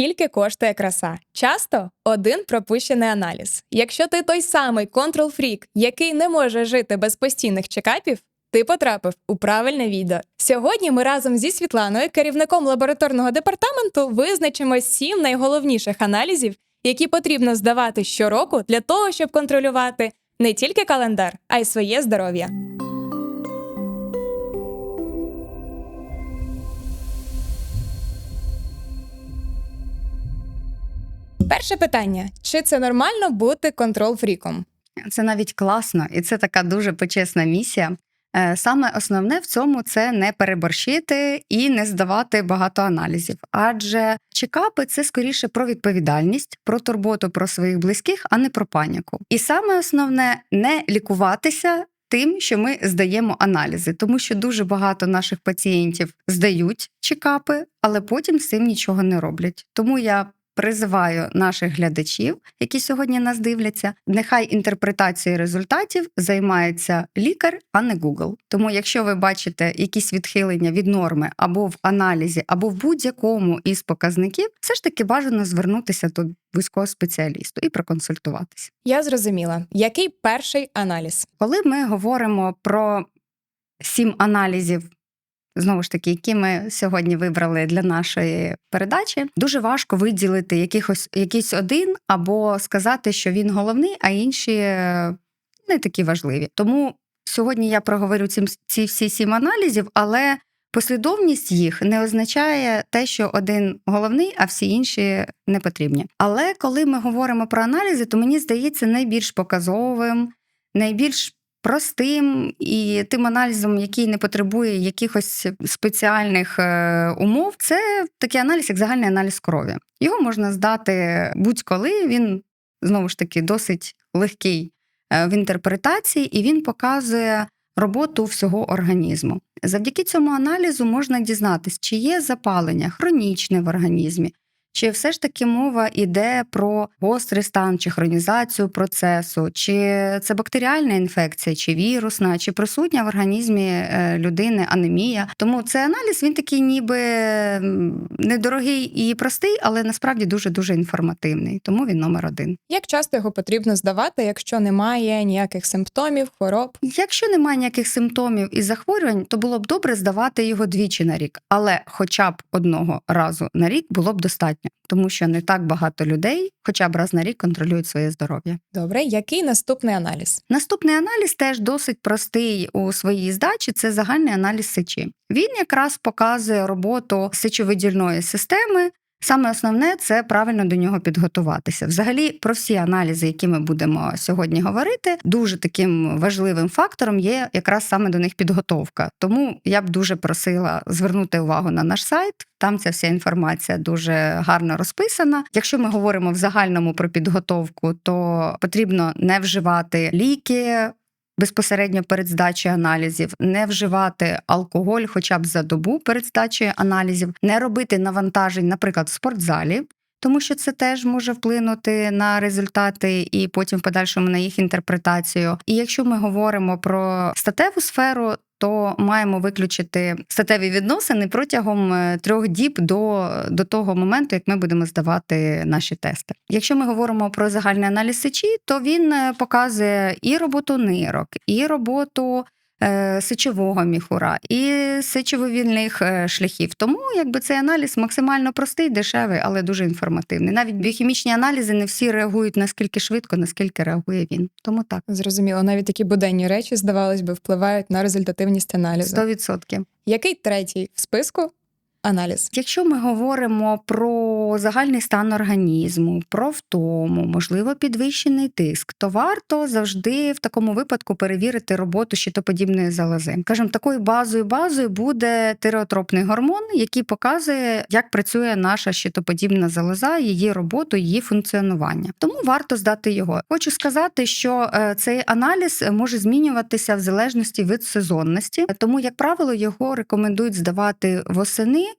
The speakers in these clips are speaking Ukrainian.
Скільки коштує краса? Часто один пропущений аналіз. Якщо ти той самий контрол-фрік, який не може жити без постійних чекапів, ти потрапив у правильне відео. Сьогодні ми разом зі Світланою, керівником лабораторного департаменту, визначимо сім найголовніших аналізів, які потрібно здавати щороку для того, щоб контролювати не тільки календар, а й своє здоров'я. Перше питання: чи це нормально бути контрол-фріком? Це навіть класно, і це така дуже почесна місія. Е, Саме основне в цьому це не переборщити і не здавати багато аналізів. Адже чекапи це скоріше про відповідальність, про турботу про своїх близьких, а не про паніку. І саме основне не лікуватися. Тим, що ми здаємо аналізи, тому що дуже багато наших пацієнтів здають чекапи, але потім з цим нічого не роблять. Тому я призиваю наших глядачів, які сьогодні нас дивляться, нехай інтерпретацією результатів займається лікар, а не Google. Тому, якщо ви бачите якісь відхилення від норми або в аналізі, або в будь-якому із показників, все ж таки бажано звернутися до вузького спеціалісту і проконсультуватися. Я зрозуміла, який перший аналіз. Коли ми говоримо про сім аналізів. Знову ж таки, які ми сьогодні вибрали для нашої передачі, дуже важко виділити якихось якийсь один або сказати, що він головний, а інші е, не такі важливі. Тому сьогодні я проговорю ці, ці всі сім аналізів, але послідовність їх не означає те, що один головний, а всі інші не потрібні. Але коли ми говоримо про аналізи, то мені здається найбільш показовим, найбільш простим і тим аналізом, який не потребує якихось спеціальних е, умов, це такий аналіз, як загальний аналіз крові. Його можна здати будь-коли. Він знову ж таки досить легкий е, в інтерпретації, і він показує роботу всього організму. Завдяки цьому аналізу можна дізнатися, чи є запалення хронічне в організмі. Чи все ж таки мова йде про гострий стан чи хронізацію процесу, чи це бактеріальна інфекція, чи вірусна, чи присутня в організмі е, людини анемія? Тому цей аналіз він такий, ніби недорогий і простий, але насправді дуже дуже інформативний. Тому він номер один. Як часто його потрібно здавати, якщо немає ніяких симптомів, хвороб? Якщо немає ніяких симптомів і захворювань, то було б добре здавати його двічі на рік, але хоча б одного разу на рік було б достатньо, тому що не так багато людей, хоча б раз на рік контролюють своє здоров'я. Добре, який наступний аналіз? Наступний аналіз теж досить простий у своїй здачі. Це загальний аналіз сечі. Він якраз показує роботу сечовидільної системи. Саме основне це правильно до нього підготуватися. Взагалі, про всі аналізи, які ми будемо сьогодні говорити, дуже таким важливим фактором є якраз саме до них підготовка. Тому я б дуже просила звернути увагу на наш сайт. Там ця вся інформація дуже гарно розписана. Якщо ми говоримо в загальному про підготовку, то потрібно не вживати ліки. Безпосередньо перед здачею аналізів, не вживати алкоголь хоча б за добу перед здачею аналізів, не робити навантажень, наприклад, в спортзалі, тому що це теж може вплинути на результати і потім в подальшому на їх інтерпретацію. І якщо ми говоримо про статеву сферу, то маємо виключити статеві відносини протягом е, трьох діб до, до того моменту, як ми будемо здавати наші тести. Якщо ми говоримо про загальний аналіз сечі, то він е, показує і роботу нирок, і роботу. Е, Сечового міхура і сечовивільних е, шляхів. Тому якби цей аналіз максимально простий, дешевий, але дуже інформативний. Навіть біохімічні аналізи не всі реагують наскільки швидко, наскільки реагує він. Тому так, Зрозуміло, навіть такі буденні речі, здавалось би, впливають на результативність аналізу. 100%. Який третій в списку аналіз? Якщо ми говоримо про загальний стан організму, про втому, можливо, підвищений тиск, то варто завжди в такому випадку перевірити роботу щитоподібної залози. Кажемо, такою базою базою буде тиреотропний гормон, який показує, як працює наша щитоподібна залоза, її роботу, її функціонування. Тому варто здати його. Хочу сказати, що е, цей аналіз може змінюватися в залежності від сезонності, тому, як правило, його рекомендують здавати восени.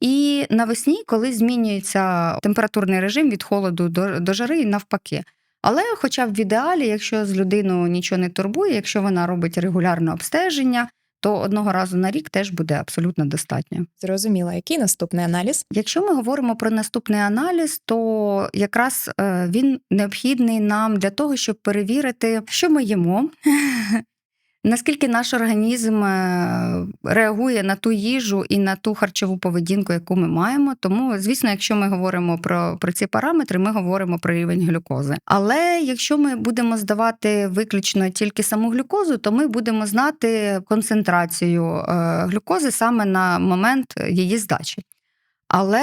І навесні, коли змінюється температурний режим від холоду до, до жари, і навпаки. Але, хоча б в ідеалі, якщо з людиною нічого не турбує, якщо вона робить регулярне обстеження, то одного разу на рік теж буде абсолютно достатньо. Зрозуміла, який наступний аналіз? Якщо ми говоримо про наступний аналіз, то якраз е, він необхідний нам для того, щоб перевірити, що ми їмо. Наскільки наш організм е, реагує на ту їжу і на ту харчову поведінку, яку ми маємо. Тому, звісно, якщо ми говоримо про, про ці параметри, ми говоримо про рівень глюкози. Але якщо ми будемо здавати виключно тільки саму глюкозу, то ми будемо знати концентрацію е, глюкози саме на момент її здачі. Але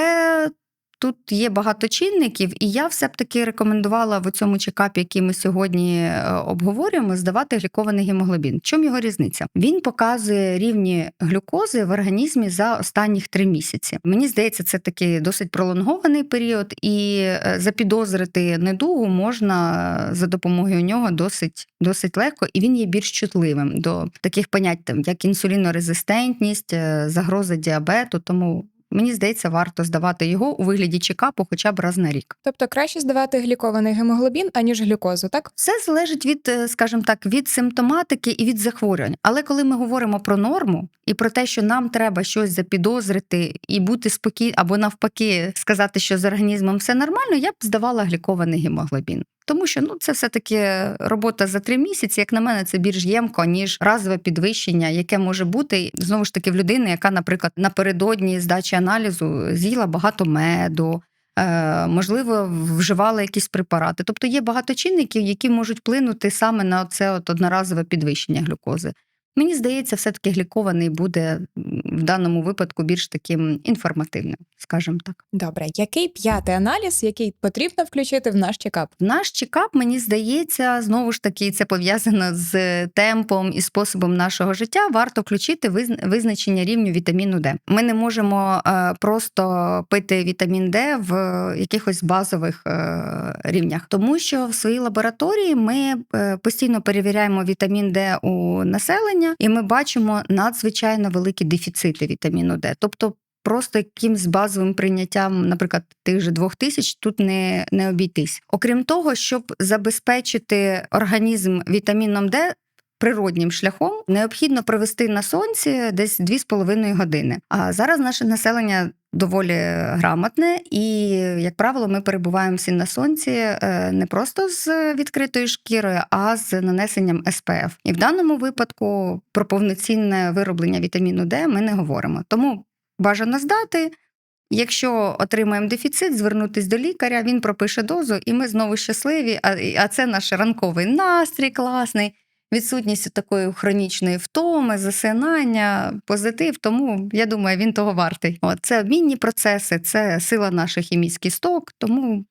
тут є багато чинників, і я все б таки рекомендувала в цьому чекапі, який ми сьогодні е, обговорюємо, здавати глікований гемоглобін. В чому його різниця? Він показує рівні глюкози в організмі за останніх три місяці. Мені здається, це такий досить пролонгований період, і е, запідозрити недугу можна за допомогою нього досить, досить легко, і він є більш чутливим до таких понять, як інсулінорезистентність, е, загроза діабету. Тому мені здається, варто здавати його у вигляді чекапу хоча б раз на рік. Тобто краще здавати глікований гемоглобін, аніж глюкозу, так? Все залежить від, е, скажімо так, від симптоматики і від захворювань. Але коли ми говоримо про норму і про те, що нам треба щось запідозрити і бути спокій, або навпаки сказати, що з організмом все нормально, я б здавала глікований гемоглобін. Тому що ну це все таки робота за три місяці. Як на мене, це більш ємко, ніж разове підвищення, яке може бути знову ж таки в людини, яка, наприклад, напередодні здачі аналізу з'їла багато меду. е, Можливо, вживала якісь препарати. Тобто є багато чинників, які можуть вплинути саме на це от одноразове підвищення глюкози. Мені здається, все-таки глікований буде в даному випадку більш таким інформативним, скажімо так. Добре, який п'ятий аналіз, який потрібно включити в наш чекап? В Наш чекап, мені здається, знову ж таки, це пов'язано з темпом і способом нашого життя. Варто включити визн- визначення рівню вітаміну Д. Ми не можемо е, просто пити вітамін Д в якихось базових е, рівнях, тому що в своїй лабораторії ми е, постійно перевіряємо вітамін Д у населення, і ми бачимо надзвичайно великі дефіцити вітаміну Д. Тобто просто якимсь базовим прийняттям, наприклад, тих же двох тисяч тут не, не обійтись. Окрім того, щоб забезпечити організм вітаміном Д. Природнім шляхом необхідно провести на сонці десь 2,5 години. А зараз наше населення доволі грамотне, і, як правило, ми перебуваємо всі на сонці е, не просто з відкритою шкірою, а з нанесенням СПФ. І в даному випадку про повноцінне вироблення вітаміну Д ми не говоримо. Тому бажано здати. Якщо отримаємо дефіцит, звернутись до лікаря, він пропише дозу, і ми знову щасливі. А, а це наш ранковий настрій класний, відсутність такої хронічної втоми, засинання, позитив. Тому я думаю, він того вартий. От, це обмінні процеси, це сила наших хімійських кісток, тому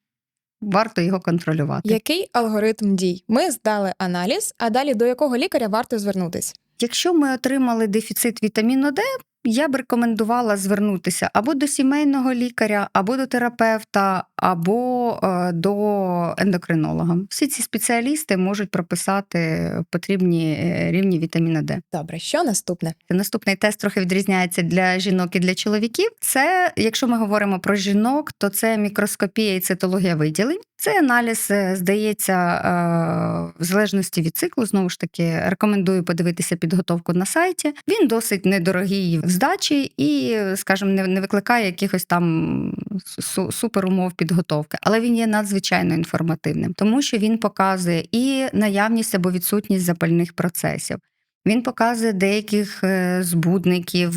варто його контролювати. Який алгоритм дій? Ми здали аналіз, а далі до якого лікаря варто звернутися? Якщо ми отримали дефіцит вітаміну Д, я б рекомендувала звернутися або до сімейного лікаря, або до терапевта, або е, до ендокринолога. Всі ці спеціалісти можуть прописати потрібні е, рівні вітаміна Д. Добре, що наступне? Наступний тест трохи відрізняється для жінок і для чоловіків. Це, якщо ми говоримо про жінок, то це мікроскопія і цитологія виділень. Цей аналіз е, здається е, в залежності від циклу. Знову ж таки, рекомендую подивитися підготовку на сайті. Він досить недорогий в здачі і, скажімо, не, викликає якихось там су- суперумов підготовки, але він є надзвичайно інформативним, тому що він показує і наявність або відсутність запальних процесів. Він показує деяких е, збудників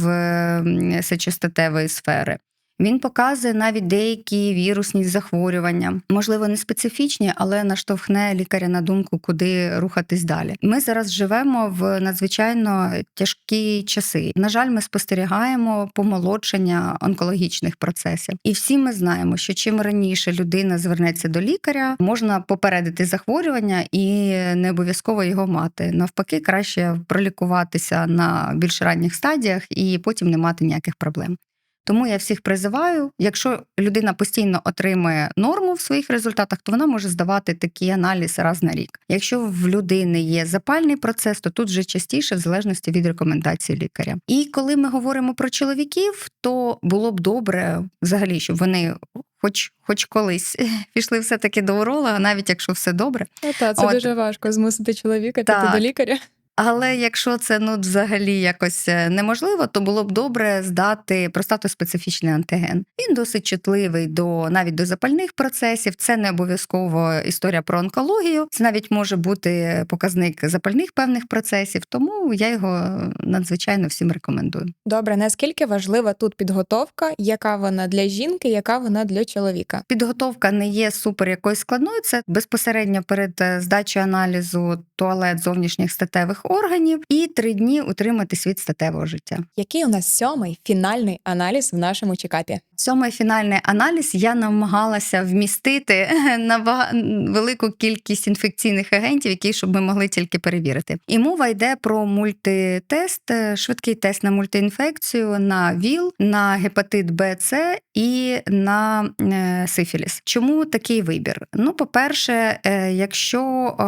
сечостатевої сфери. Він показує навіть деякі вірусні захворювання, можливо, не специфічні, але наштовхне лікаря на думку, куди рухатись далі. Ми зараз живемо в надзвичайно тяжкі часи. На жаль, ми спостерігаємо помолодшення онкологічних процесів, і всі ми знаємо, що чим раніше людина звернеться до лікаря, можна попередити захворювання і не обов'язково його мати. Навпаки, краще пролікуватися на більш ранніх стадіях і потім не мати ніяких проблем. Тому я всіх призиваю, якщо людина постійно отримує норму в своїх результатах, то вона може здавати такий аналіз раз на рік. Якщо в людини є запальний процес, то тут вже частіше, в залежності від рекомендацій лікаря. І коли ми говоримо про чоловіків, то було б добре взагалі, щоб вони. Хоч, хоч колись пішли все таки до уролога, навіть якщо все добре. Та, це От. дуже важко змусити чоловіка піти до лікаря. Але якщо це ну взагалі якось е, неможливо, то було б добре здати простатоспецифічний антиген. Він досить чутливий до навіть до запальних процесів. Це не обов'язково історія про онкологію. Це навіть може бути показник запальних певних процесів. Тому я його надзвичайно всім рекомендую. Добре, наскільки важлива тут підготовка, яка вона для жінки, яка вона для чоловіка? Підготовка не є супер якоюсь складною. Це безпосередньо перед е, здачею аналізу туалет зовнішніх статевих органів і три дні утриматись від статевого життя. Який у нас сьомий фінальний аналіз в нашому чекапі? Сьомий фінальний аналіз я намагалася вмістити на бага- велику кількість інфекційних агентів, які щоб ми могли тільки перевірити. І мова йде про мультитест, е, швидкий тест на мультиінфекцію, на ВІЛ, на гепатит Б, С і на е, сифіліс. Чому такий вибір? Ну, по-перше, е, якщо е,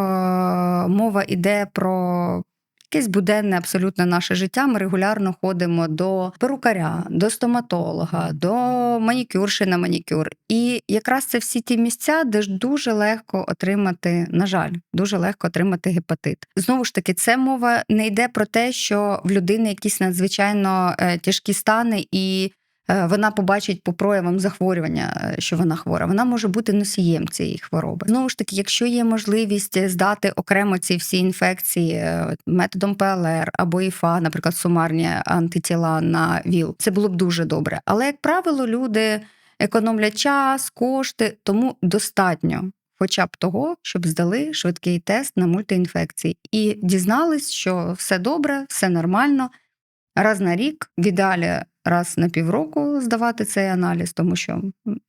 мова йде про Якесь буденне абсолютно наше життя. Ми регулярно ходимо до перукаря, до стоматолога, до манікюрши на манікюр. І якраз це всі ті місця, де ж дуже легко отримати, на жаль, дуже легко отримати гепатит. Знову ж таки, це мова не йде про те, що в людини якісь надзвичайно е, тяжкі стани і. Е, Вона побачить по проявам захворювання, е, що вона хвора. Вона може бути носієм цієї хвороби. Знову ж таки, якщо є можливість здати окремо ці всі інфекції е, методом ПЛР або ІФА, наприклад, сумарні антитіла на ВІЛ, це було б дуже добре. Але як правило, люди економлять час, кошти, тому достатньо. Хоча б того, щоб здали швидкий тест на мультиінфекції і дізнались, що все добре, все нормально. Раз на рік, в ідеалі раз на півроку здавати цей аналіз, тому що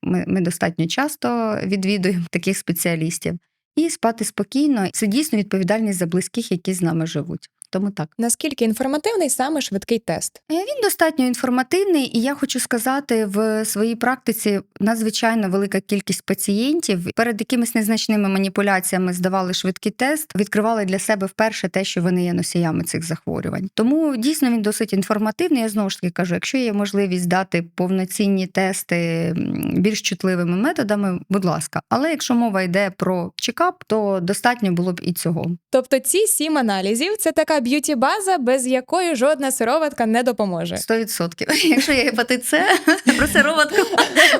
ми, ми достатньо часто відвідуємо таких спеціалістів, і спати спокійно. Це дійсно відповідальність за близьких, які з нами живуть. Тому так. Наскільки інформативний саме швидкий тест? Е, Він достатньо інформативний, і я хочу сказати, в своїй практиці надзвичайно велика кількість пацієнтів перед якимись незначними маніпуляціями здавали швидкий тест, відкривали для себе вперше те, що вони є носіями цих захворювань. Тому дійсно він досить інформативний. Я знову ж таки кажу, якщо є можливість дати повноцінні тести більш чутливими методами, будь ласка. Але якщо мова йде про чекап, то достатньо було б і цього. Тобто ці сім аналізів це така б'юті-база, без якої жодна сироватка не допоможе. 100%. Якщо є гепатит С, про сироватку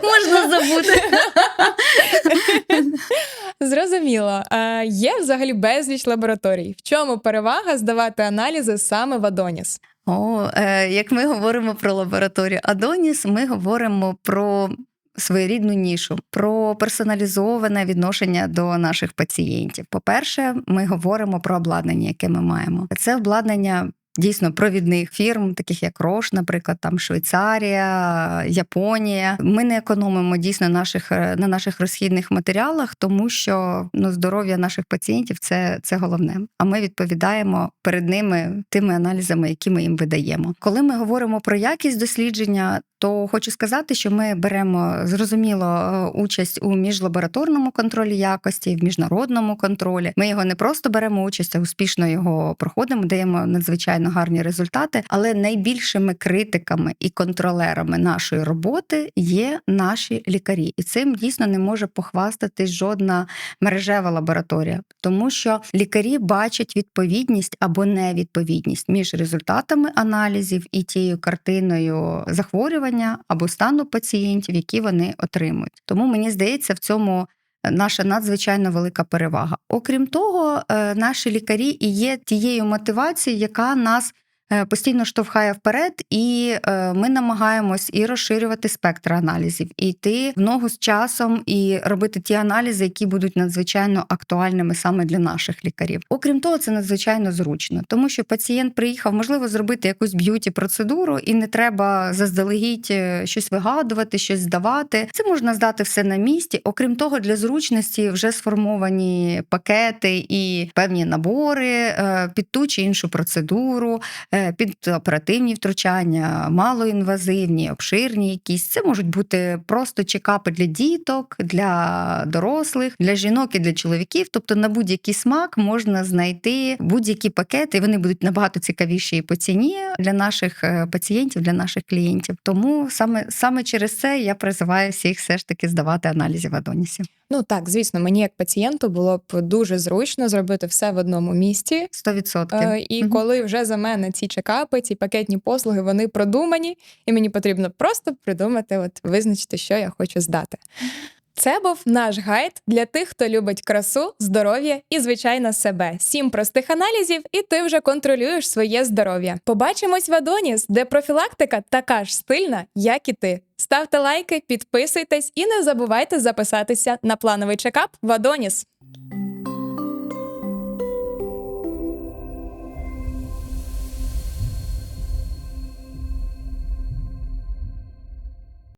можна забути. Зрозуміло. А є взагалі безліч лабораторій. В чому перевага здавати аналізи саме в Адоніс? О, е, як ми говоримо про лабораторію Адоніс, ми говоримо про своєрідну нішу, про персоналізоване відношення до наших пацієнтів. По-перше, ми говоримо про обладнання, яке ми маємо. Це обладнання. Дійсно, провідних фірм, таких як Рош, наприклад, там Швейцарія, Японія. Ми не економимо дійсно наших е, на наших розхідних матеріалах, тому що ну здоров'я наших пацієнтів це, це головне. А ми відповідаємо перед ними тими аналізами, які ми їм видаємо. Коли ми говоримо про якість дослідження, то хочу сказати, що ми беремо зрозуміло е, участь у міжлабораторному контролі якості, в міжнародному контролі. Ми його не просто беремо участь, а успішно його проходимо, даємо надзвичайно гарні результати. Але найбільшими критиками і контролерами нашої роботи є наші лікарі, і цим дійсно не може похвастатись жодна мережева лабораторія, тому що лікарі бачать відповідність або невідповідність між результатами аналізів і тією картиною захворювання або стану пацієнтів, які вони отримують. Тому мені здається, в цьому. Наша надзвичайно велика перевага. Окрім того, е, наші лікарі і є тією мотивацією, яка нас е, постійно штовхає вперед, і е, ми намагаємось і розширювати спектр аналізів, і йти в ногу з часом, і робити ті аналізи, які будуть надзвичайно актуальними саме для наших лікарів. Окрім того, це надзвичайно зручно, тому що пацієнт приїхав, можливо, зробити якусь б'юті процедуру, і не треба заздалегідь е, щось вигадувати, щось здавати. Це можна здати все на місці. Окрім того, для зручності вже сформовані пакети і певні набори е, під ту чи іншу процедуру, е, під оперативні втручання, малоінвазивні, обширні якісь. Це можуть бути просто чекапи для діток, для дорослих, для жінок і для чоловіків. Тобто на будь-який смак можна знайти будь-які пакети, вони будуть набагато цікавіші по ціні для наших е, пацієнтів, для наших клієнтів. Тому саме, саме через це я призиваю всіх все ж таки здавати аналізи в Адонісі. Ну так, звісно, мені як пацієнту було б дуже зручно зробити все в одному місці. 100%. Е, І угу. коли вже за мене ці чекапи, ці пакетні послуги, вони продумані, і мені потрібно просто придумати, от визначити, що я хочу здати. Це був наш гайд для тих, хто любить красу, здоров'я і, звичайно, себе. Сім простих аналізів, і ти вже контролюєш своє здоров'я. Побачимось в Адоніс, де профілактика така ж стильна, як і ти. Ставте лайки, підписуйтесь і не забувайте записатися на плановий чекап в Адоніс.